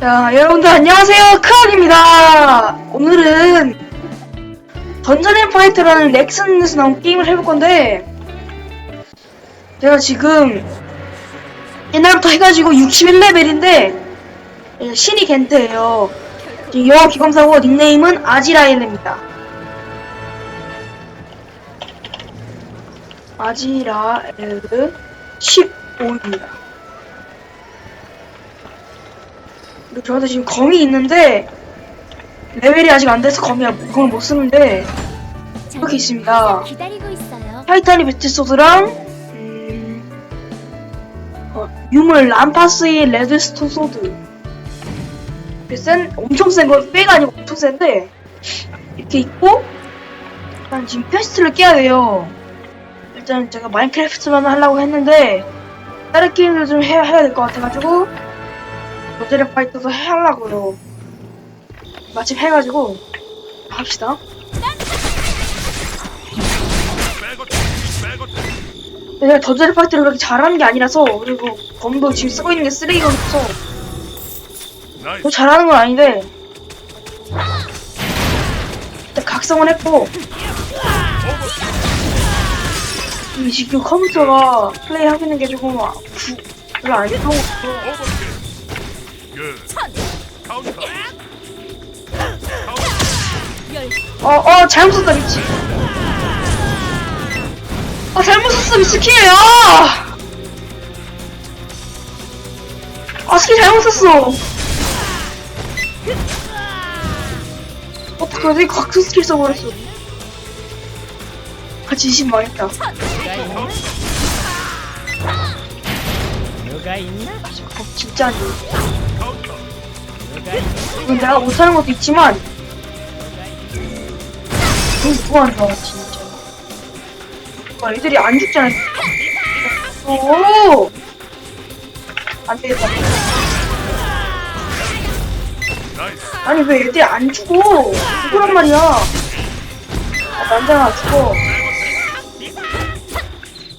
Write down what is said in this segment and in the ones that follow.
자, 여러분들 안녕하세요. 크학입니다. 오늘은 던전 앤 파이터라는 넥슨에서 나온 게임을 해볼 건데 제가 지금 옛날부터 해가지고 61레벨인데 신이 겐트예요. 영어 기검사고 닉네임은 아지라엘입니다. 아지라엘 15입니다. 저한테 지금 검이 있는데 레벨이 아직 안 돼서 검이 검을 못 쓰는데 이렇게 있습니다. 기다리고 있어요. 타이타니 배틀소드랑 음, 어, 유물 람파스의 레드스톤 소드 센 엄청 센거 빼가 아니고 엄청 센데 이렇게 있고 일단 지금 퀘스트를 깨야 돼요. 일단 제가 마인크래프트만 하려고 했는데 다른 게임도 좀 해야, 해야 될 것 같아가지고 모델의 파이터도 해 하려고요. 마침 해가지고 합시다. 내가 더즈를 파이트를 그렇게 잘하는 게 아니라서 그리고 검도 지금 쓰고 있는 게 쓰레기거든요. 뭐 잘하는 건 아닌데 일단 각성을 했고 이 지금 컴퓨터가 플레이 하고 있는 게 조금 아- 구- 별로 안 좋고 어 어 잘못 썼다 미치 아 잘못 썼어 미스키 아! 아 스킬 잘못 썼어 어떡하지 각성 스킬 써버렸어 아 진심 망했다 누가 있나? 아, 저 진짜 안 있나? 이건 내가 못하는 것도 있지만 너무 너무 안 좋아 진짜. 아 애들이 안 죽잖아 오! 안 되겠다. 아니 왜 애들이 안 죽어? 죽으란 말이야. 아 난장아 죽어.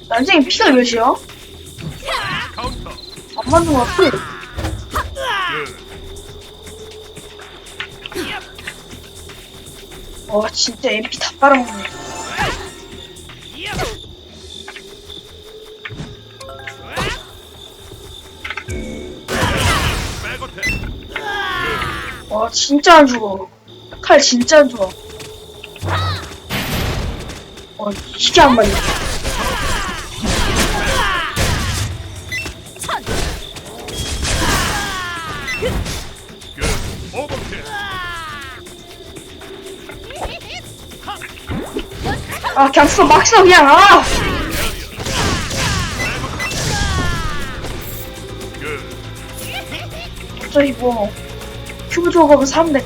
난장이 피가 몇이야? 안 맞는 것 같아 와 진짜 MP 다 빨아먹네. 와 진짜 안 죽어. 칼 진짜 안 좋아. 와 이게 안 맞네 아 그냥 써 막써 그냥. 아! 저기 뭐 큐브 조각을 사면 돼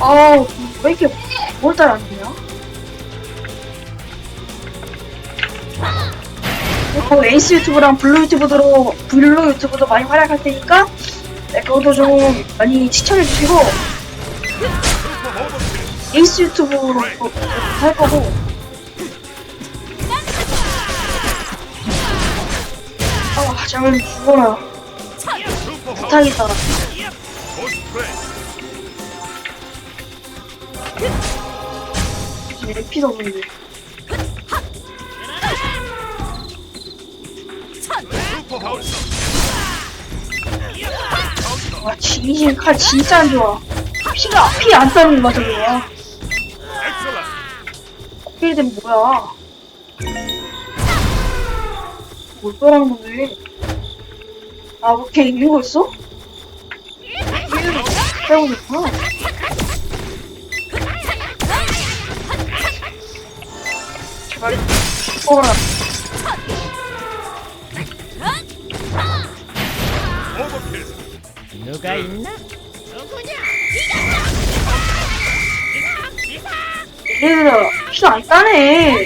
아우 왜 이렇게 뭘 따라 안 되냐? 그리고 에이스 유튜브랑 블루 유튜브도 블루 유튜브도 많이 활약할 테니까 네, 그것도 좀 많이 시청해 주시고 에이스 유튜브로 또할 거고. 아 잠깐 죽어라. 부탁이다. 에피도 없는데 와 진심 칼 진짜 안 좋아. 피가 피 안 따는 거 저거 된 뭐야? 뭘 떠라는 건데? 아 오케이 있는 거 있어? 빼고 있구나. 제발 죽어라 누가 있나? 누구냐? 얘네들 피도 안 따네.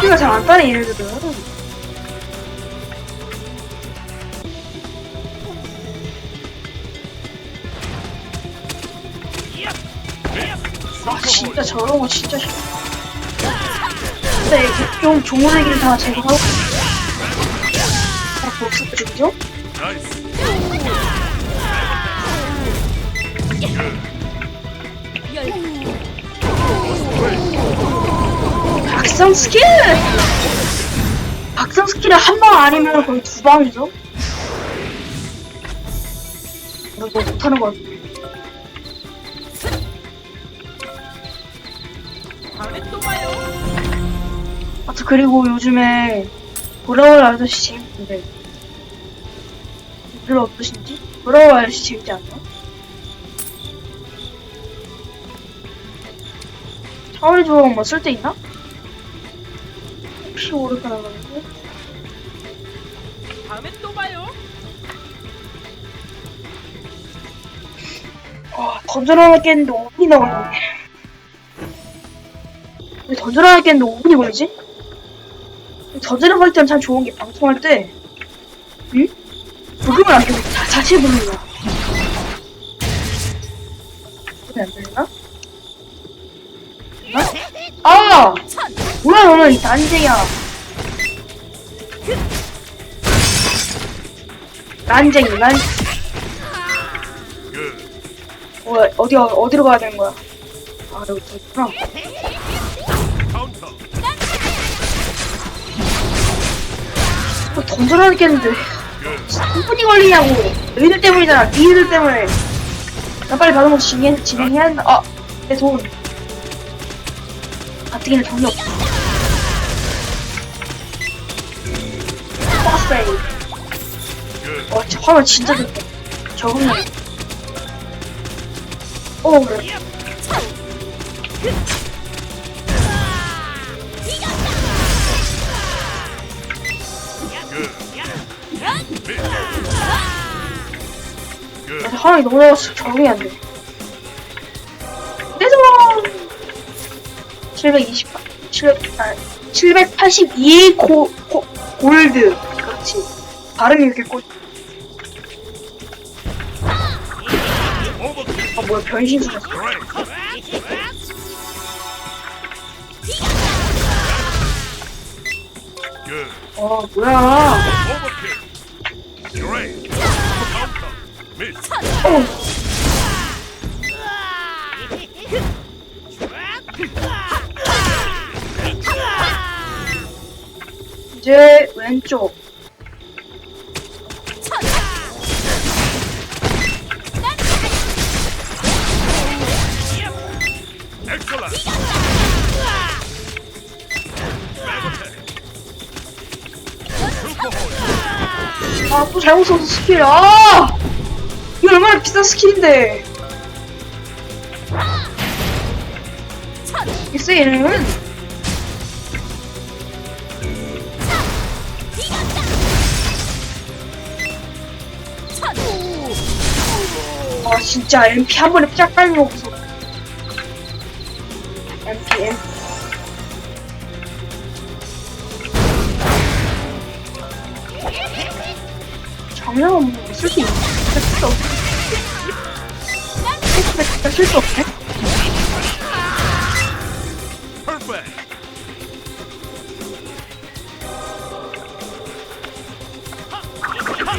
피가 잘 안 따네 얘네들은. 아 진짜 저런 거 진짜 싫어. 이게 좀 좋은 얘기를 다 제거하고 아 복수들이죠? 나이스. 각성 스킬! 각성 스킬을 한방 아니면 거의 두 방이죠? 너 이거 못하는 거 같아. 다음에 또 봐요. 아무튼 그리고 요즘에 돌아올 아저씨 재밌는데 별로 어떠신지? 돌아올 아저씨 재밌지 않나? 차원의 조각 뭐 쓸 데 있나? 혹시 모를까 나가지고 다음에 또 봐요. 아 던전 하나 깼는데 5분이 나오네 왜 던전 하나 깼는데 5분이 걸리지? 던전 할 때는 참 좋은 게 방송할 때 응? 부금을 안 켜고 자, 자체 부르는 그게 안 들리나? 되나? 아! 뭐야 너는 이 난쟁이야 난쟁이 난그 어, 어디 어디로 가야 되는 거야? 아 여기 또 있구나. 뭐 던져라 그 3분이 걸리냐고. 너희들 때문이잖아. 니들 때문에. 나 빨리 받은 거 진행 진행해야 한다. 아, 내 돈. 가뜩이나 돈이 없어. 빠세이. 그 와, 저 화면 진짜 좋다. 적응력. 오, 그래. 그 아, 너무 적응이 안 돼. 내돈 728, 700, 아, 782 고, 고, 골드. 그렇지. 발음이 이렇게 꽂, 오버킬. 아, 뭐야, 변신 수졌어. 그 어, 뭐야. 어, 이제 왼쪽. 잘못 써서 스킬. 아! 이거 얼마나 비싼 스킬인데. 있어, 얘는. 아, 진짜 MP 한 번에 쫙 무서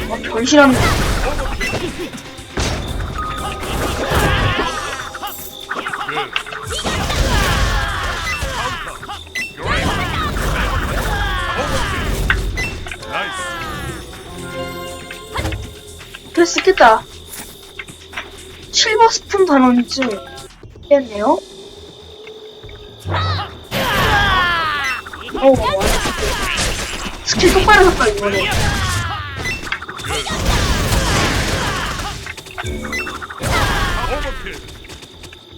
어, 변신하는 거. 그레이. 오버킬. 나이스. 그래서 쓰겠다. 실버 스푼 단원즈. 겠네요. 오, 스킬 똑바로 샀다, 이번에.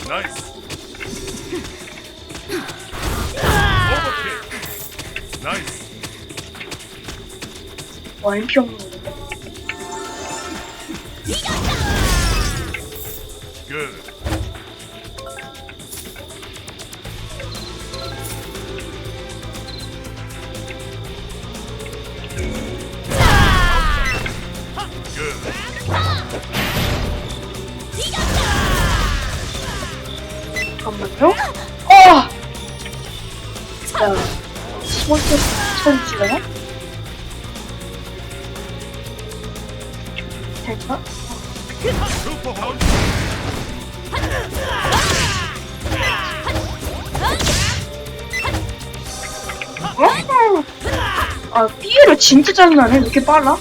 나이스. 나이스. 와, MP 스포츠 천지가요? 될까? 슈퍼 하운 어? 아, 삐에로 진짜 짜증나네. 왜 이렇게 빨라?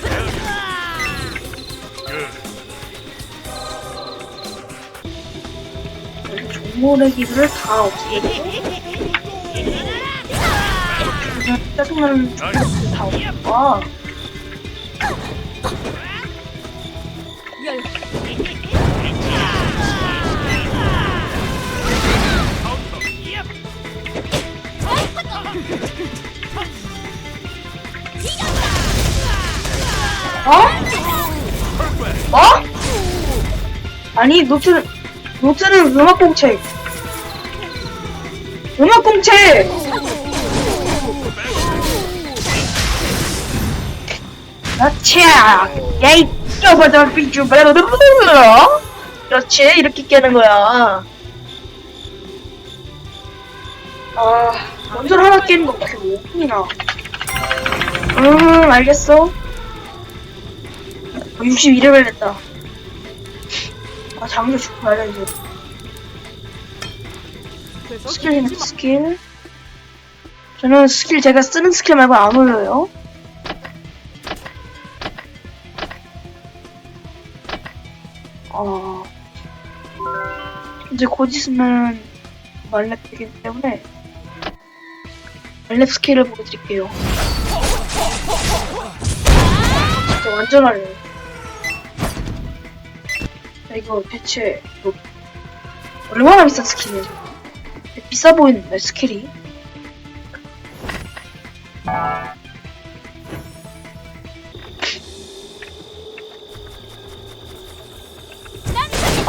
굿 종모래기들을 다 없애고 짜증나는 없애고 아, 어? 뭐? 아니 노트는 노트는 음악 공책 음악 공책 나치야 야이 떠버다 삐쭈 블라블라블라 그렇지 이렇게 깨는 거야. 아 먼저 하나 깨는 거 그렇게 5분이나. 음 알겠어. 62레벨 됐다. 아 장교 죽고 말려 이제 스킬 있는 스킬. 저는 스킬 제가 쓰는 스킬 말고 안 올려요 어. 이제 곧 있으면 말렙 되기 때문에 말렙 스킬을 보여드릴게요. 진짜 완전 할래. 야, 이거 대체 이거 얼마나 비싼 스킬이야? 저거 비싸 보이는데 스킬이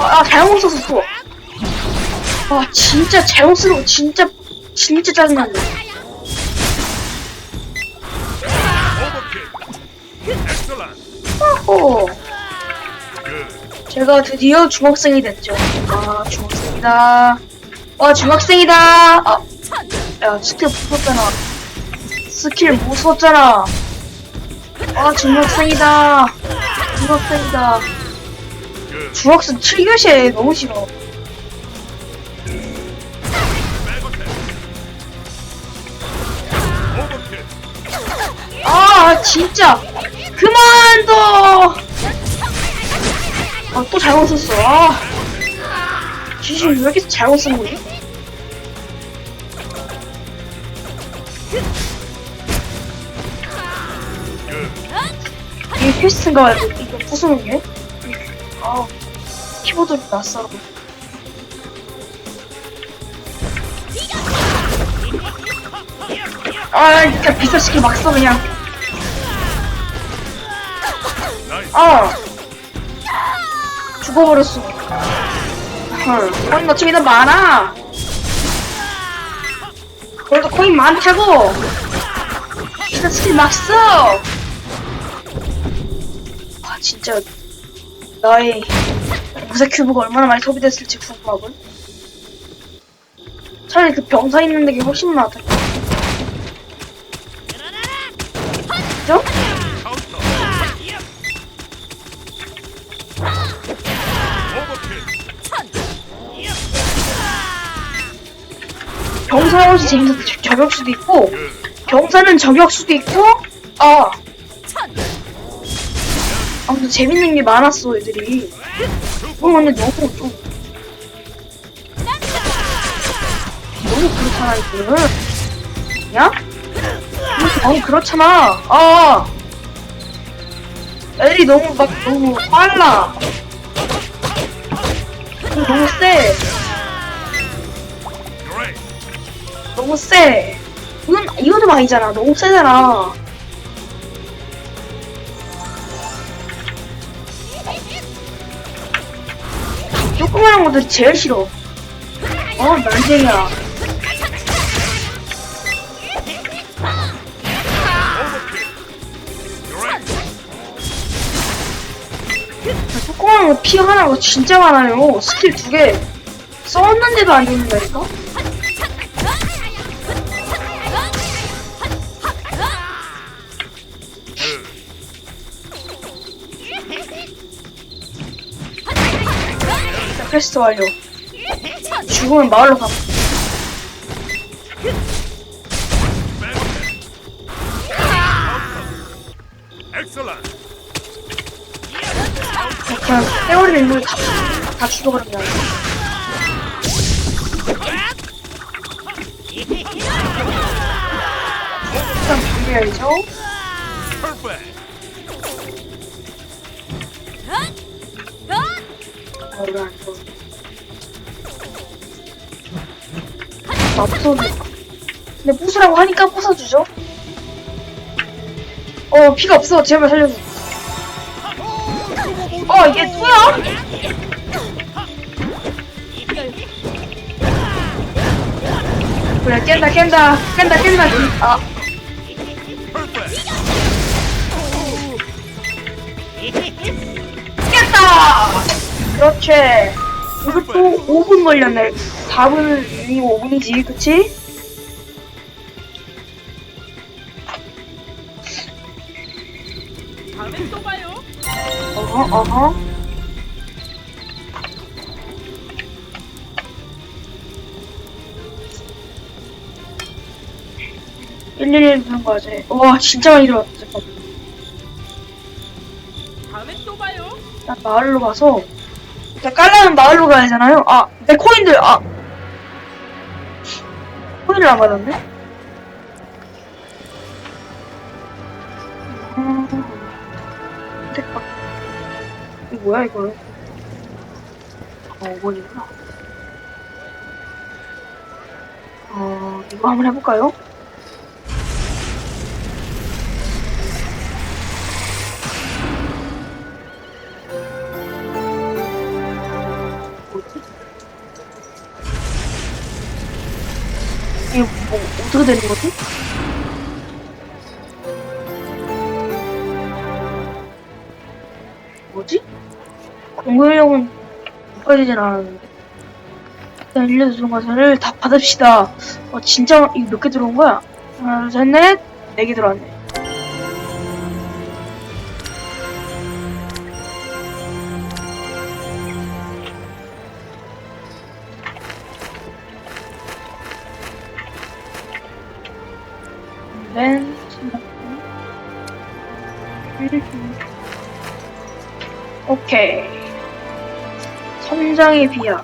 아, 아 잘못 썼어. 아 진짜 잘못 쓰는 거 진짜 진짜 짜증난다 오굿 제가 드디어 중학생이 됐죠. 아 중학생이다. 와 중학생이다. 아, 야 스킬 못 썼잖아. 스킬 못 썼잖아. 아 중학생이다. 중학생이다. 굿 중학생 7교시에 너무 싫어. 아 진짜. 그만둬. 아또 잘못 썼어. 아. 지금 왜 이렇게 잘못 쓴 거지? 굿 이게 퀘스트인가 이거 부수는 게? 아 키보드를 낯설어. 아 진짜 스킬 막 써 그냥. 아! 죽어버렸어. 헐. 코인 너점이 더 많아 그래도 코인 많다고! 비싼 스킬 막 써! 아 진짜. 나의 무쇠 큐브가 얼마나 많이 소비됐을지 궁금하군. 차라리 그 병사 있는 게 훨씬 나았다 그죠? 병사 옷이 재밌어 저격수도 있고 굿 병사는 저격수도 있고 아! 아무튼 재밌는 게 많았어 애들이 어 근데 너무 좀 너무 그렇잖아 이거는 야? 너무 그렇잖아. 아 애들이 너무 막 너무 빨라. 너무 세 너무 세 이건 이거 좀 아니잖아. 너무 세잖아 조그마한 것들이 제일 싫어. 어 난쟁이야. 거피 하나가 진짜 많아요. 스킬 두 개. 썼는데도 안 죽는다니까? 퀘스트 완료. 죽으면 마을로 가. 그냥 세월이 인물 다, 다 죽여버리면 돼. 일단 준비해야죠. 아, 부숴. 근데 부수라고 하니까 부숴주죠. 어, 피가 없어. 제발 살려줘. 어, 이게 뭐야? 그래, 깬다, 깬다. 깬다, 깬다. 아. 깼다! 그렇지. 이것도 5분 걸렸네. 4분, 이 5분이지, 그치? 다음엔 또 봐요. 어허, 어허. 일일이 부른 거지. 와, 진짜 많이 들어왔다. 잠깐. 다음엔 또 봐요. 일단 마을로 가서. 일단 깔라면 마을로 가야 되잖아요. 아, 내 코인들, 아. 코인을 안 받았네? 음. 택박. 이거 뭐야, 이거? 어, 뭐니구나. 어, 이거 한번 해볼까요? 어떻게 되는 거지? 뭐지? 공격력은 높아지진 않았는데. 일단 일려주는 것을 다 받읍시다. 어, 진짜, 이거 몇 개 들어온 거야? 하나, 둘, 셋, 넷, 네 개 들어왔네. 선장의 비약.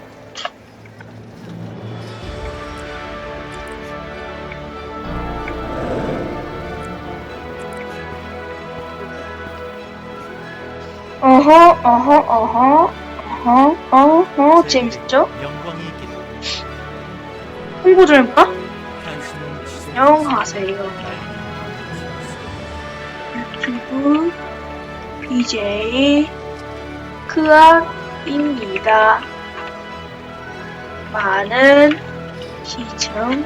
어허, 어허, 어허, 어허, 어허, 재밌었죠? 영광이기도 홍보 좀 해볼까? 당신은 지속 안녕하세요. 유튜브 BJ 크악입니다. 많은 시청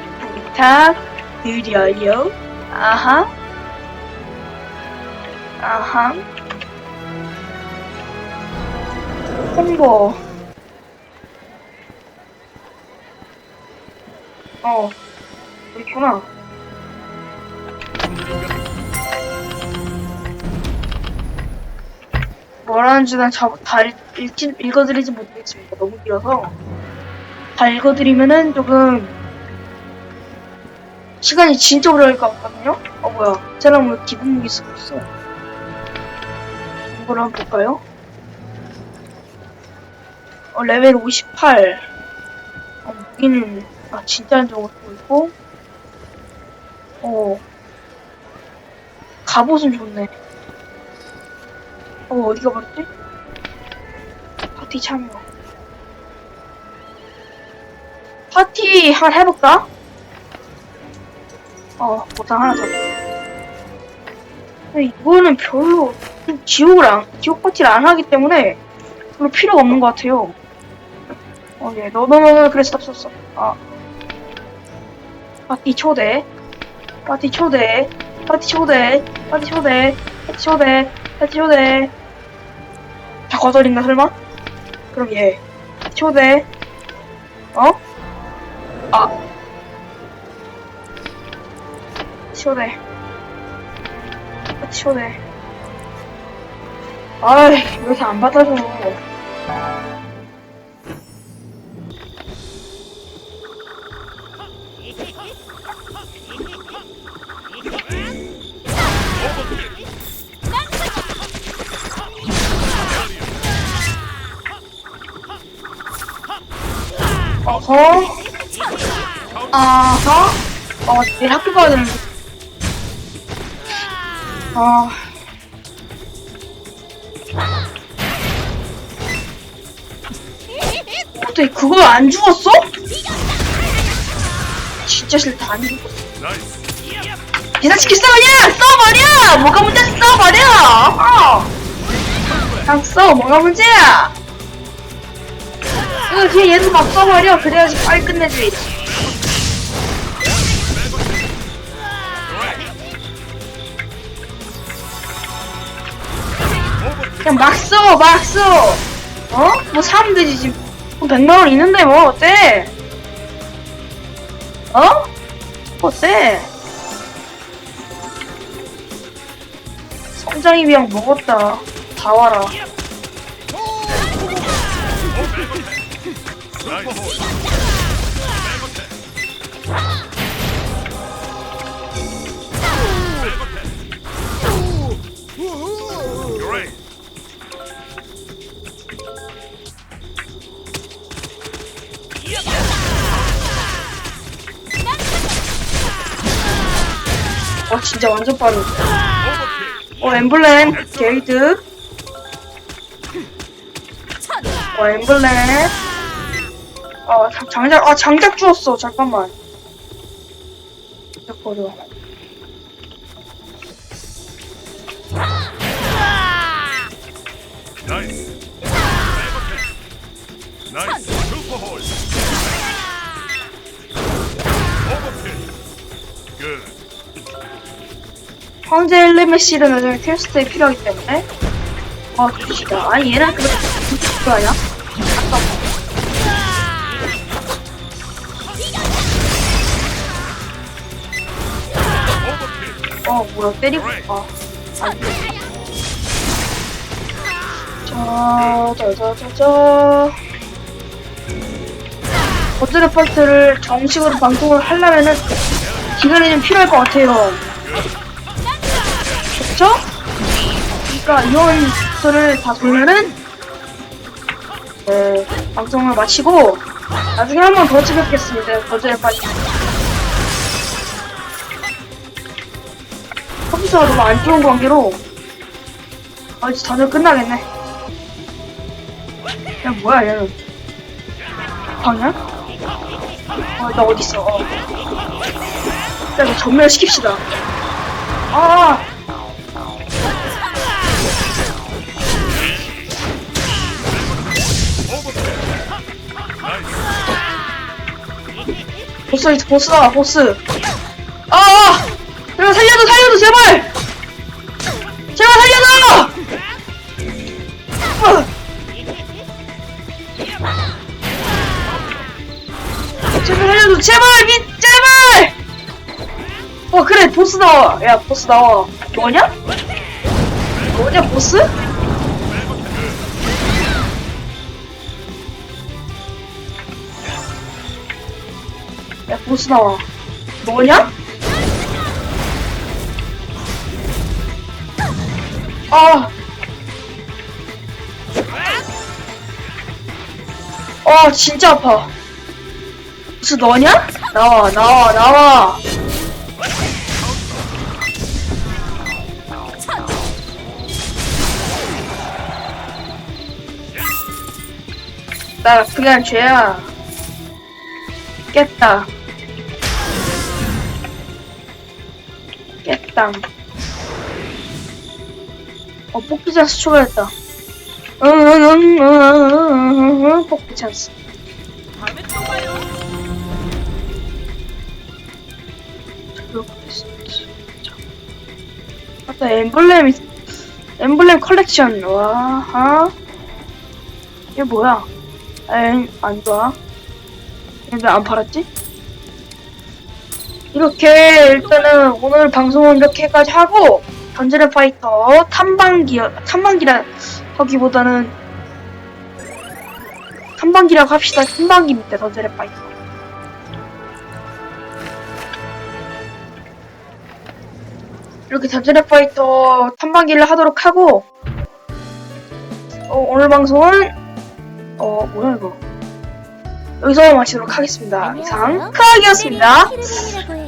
부탁드려요. 아하. 아하. 홍보. 어, 있구나. 뭐라는지 난다 읽지, 읽어드리지 못하겠습니다. 너무 길어서. 다 읽어드리면은 조금 시간이 진짜 오래 걸릴 것 같거든요? 어, 뭐야. 쟤랑 왜 기분 무기 쓰고 있어? 이걸 한번 볼까요? 어, 레벨 58. 어, 무기는, 아, 진짜 안좋은 거 있고. 어. 갑옷은 좋네. 어, 어디가 버렸지? 파티 참여. 파티 한번 해볼까? 어, 보상 하나 더. 근데 이거는 별로 지옥을 안, 지옥 파티를 안 하기 때문에 별로 필요가 없는 것 같아요. 어, 예, 너, 너, 너, 너, 그래, 스톱, 스톱. 아. 파티 초대. 파티 초대. 파티 초대. 파티 초대. 파티 초대. 파티 초대. 다 거절인가, 설마? 그럼 예. 초대. 어? 아. 시원해. 아, 시원해. 아이, 왜 이렇게 안 받아줘. 어, 내일 학교 가야 되는데. 아. 어떻게 그걸 안 죽었어? 진짜 싫다, 안 죽었어. 기사시키 써버려! 써버려! 뭐가 문제야, 써버려! 어! 그냥 써, 뭐가 문제야? 이거 그냥 얘도 막 써버려. 그래야지 빨리 끝내지. 그냥 막 써, 막 써! 어? 뭐 되지, 지금. 100만 원 있는데 뭐, 어때? 어? 어때? 성장이 그냥 먹었다. 다 와라. 진짜 완전 빠르다. 어, 엠블렘, 게이드. 어, 엠블렘. 어, 장- 장작, 아, 장작 주웠어. 잠깐만. 버려. 황제 엘레메시를 나중에 퀘스트에 필요하기 때문에. 아, 진짜. 아니, 그렇게 그거 아니야? 오버킬. 어, 뭐야, 때리고, 아. 아니. 자, 자, 자, 자, 자. 버드레 파트를 정식으로 방송을 하려면은 기간이 좀 필요할 것 같아요. 그쵸? 그러니까 이런 것들을 다 돌면은 네, 방송을 마치고 나중에 한 번 더 찍겠습니다. 버드레 파트. 컴퓨터가 너무 안 좋은 관계로 아 이제 다들 끝나겠네 야 뭐야 얘는 방이야? 어나 어딨어 어. 야 이거 전멸 시킵시다 아 보스 보스다 보스. 아 제발 살려줘 살려줘 제발! 제발 살려줘! 어. 제발 살려줘 제발 미 제발! 어 그래 보스 나와. 야 보스 나와. 뭐냐? 뭐냐 보스 야 보스 나와 뭐냐 아. 어, 진짜 아파. 무슨 너냐? 나와, 나와, 나와. 나 그냥 죄야. 깼다. 깼당. 어, 뽑기 찬스 추가했다. 응, 응, 응, 응, 응, 뽑기 찬스. 다음에 또 봐요. 맞다, 엠블렘이, 엠블렘 컬렉션. 와, 하. 이게 뭐야? 엥, 안 좋아. 왜안 팔았지? 이렇게 일단은 오늘 방송은 이렇게까지 하고 던전의 파이터 탐방기 탐방기라 하기보다는 탐방기라고 합시다. 탐방기입니다. 던전의 파이터. 이렇게 던전의 파이터 탐방기를 하도록 하고 어, 오늘 방송은 어 뭐야 이거 여기서 마치도록 하겠습니다. 이상 크악이었습니다. 키르빈이라고 해요.